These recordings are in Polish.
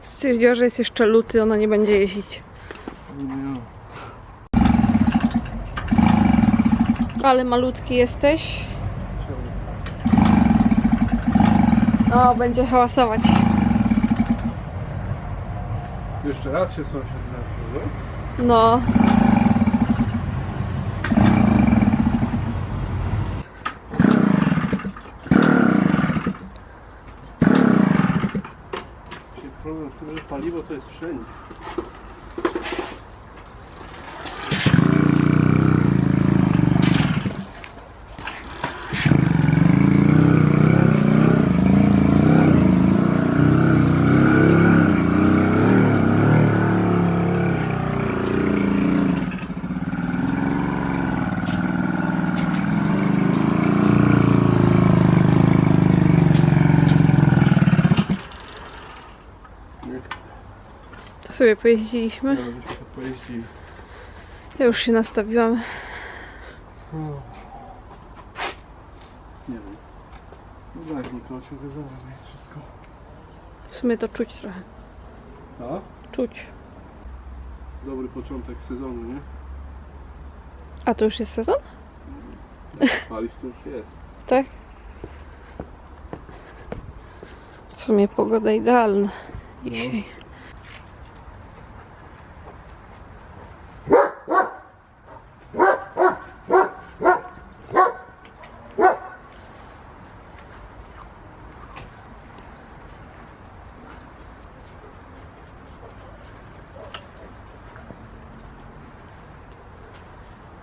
Stwierdziła, że jest jeszcze luty, ona nie będzie jeździć. Ale malutki jesteś. O, będzie hałasować. Jeszcze raz się sąsiad? No. no. Problem w tym, że paliwo to jest wszędzie. Nie chcę. To sobie pojeździliśmy. No, żeśmy to pojeździli. Ja już się nastawiłam. Nie wiem. No tak, Nikola ciągle za nami jest wszystko. W sumie to czuć trochę. Co? Czuć. Dobry początek sezonu, nie? A to już jest sezon? Palić to już jest. Tak. W sumie pogoda idealna dzisiaj. No.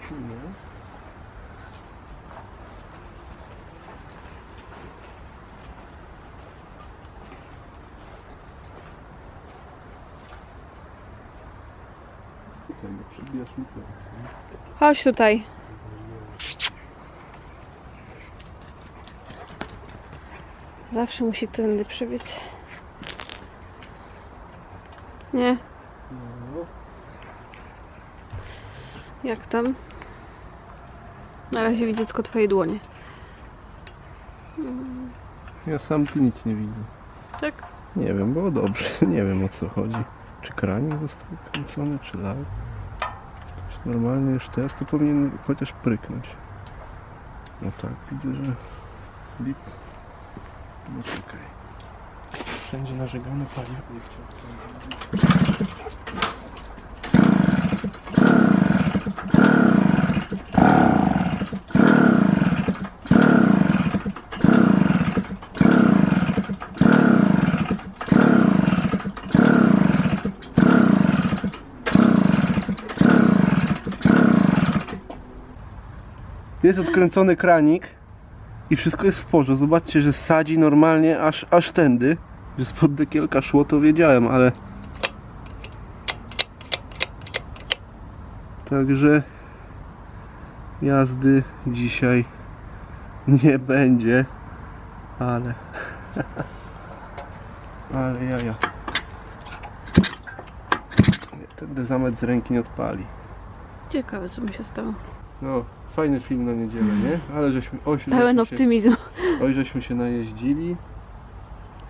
Tutaj, przebijasz mi to. Chodź tutaj. Zawsze musi tędy przebiec. Nie? No. Jak tam? Na razie widzę tylko twoje dłonie. Ja sam tu nic nie widzę. Tak? Nie wiem, było dobrze. Nie wiem o co chodzi. Czy kranik został kręcony, czy. Czy Normalnie już teraz to powinien chociaż pryknąć. No tak, widzę, że lip. No czekaj. Wszędzie narzegane paliwo. Jest odkręcony kranik i wszystko jest w porządku. Zobaczcie, że sadzi normalnie aż, aż tędy. Że spod dekielka szło, to wiedziałem, ale... Także jazdy dzisiaj nie będzie, ale... ale jaja. Ten zamet z ręki nie odpali. Ciekawe co mi się stało. No, fajny film na niedzielę, nie? Ale żeśmy, oj, Pełen żeśmy się, optymizmu. oj, żeśmy się najeździli.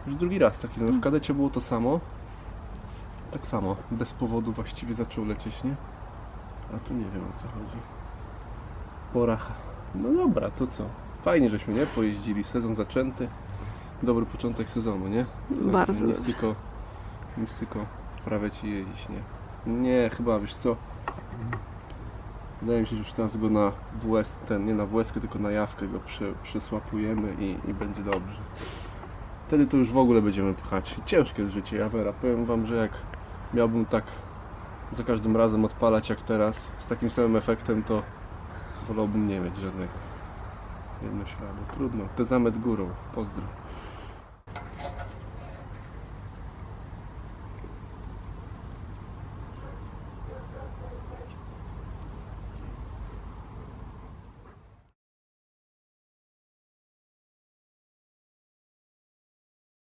Już drugi raz taki, no w kadecie było to samo. Tak samo, bez powodu właściwie zaczął lecieć, nie? A tu nie wiem o co chodzi. Poracha. No dobra, to co? Fajnie żeśmy, nie? Pojeździli, sezon zaczęty. Dobry początek sezonu, nie? Bardzo Nic dobrze. tylko, nic tylko prawie ci jeździć, nie? Nie, chyba, wiesz co? Wydaje mi się, że już teraz go na WS, ten, nie na WS, tylko na jawkę go przy, przysłapujemy i, i będzie dobrze. Wtedy to już w ogóle będziemy pchać. Ciężkie jest życie Jawera. Powiem wam, że jak miałbym tak za każdym razem odpalać jak teraz, z takim samym efektem, to wolałbym nie mieć żadnego jednośladu. Trudno. Te zamet górą. Pozdro.